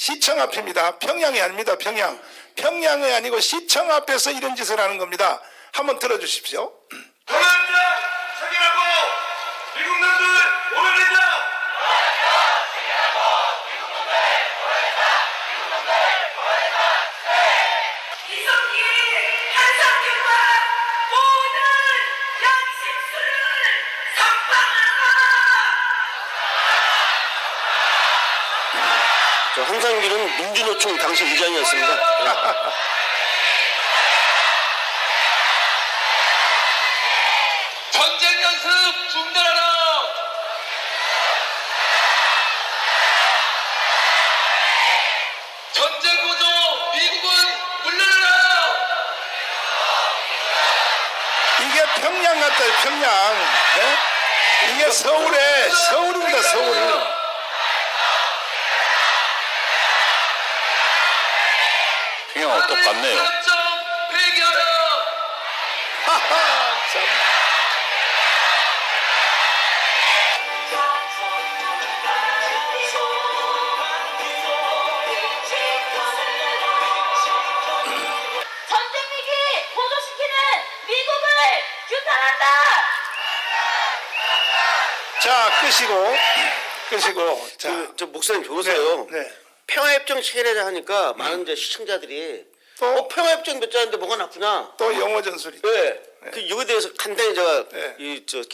시청 앞입니다. 평양이 아닙니다. 평양. 평양이 아니고 시청 앞에서 이런 짓을 하는 겁니다. 한번 들어주십시오. 동남자 책임하고 미국 놈들 오래된다. 이성기 저 한상길은 민주노총 당시 의장이었습니다. 전쟁 연습 중단하라. 전쟁 구조 미국은 물러나라. 이게 평양 같다, 평양. 예? 이게 서울에, 서울입니다, 서울. 평양하고 똑같네요. 하하, 참. 전쟁 위기 보조시키는 미국을 규탄한다. 자, 끄시고, 끄시고. 자, 그, 저 목사님 보세요. 네, 네. 평화협정 체결하자 하니까 많은 이제 시청자들이 또? 어, 평화협정 몇 자인데 뭐가 나쁘냐? 또 영어 전술이. 네. 그 이거에 대해서 간단히 제가 네. 이 저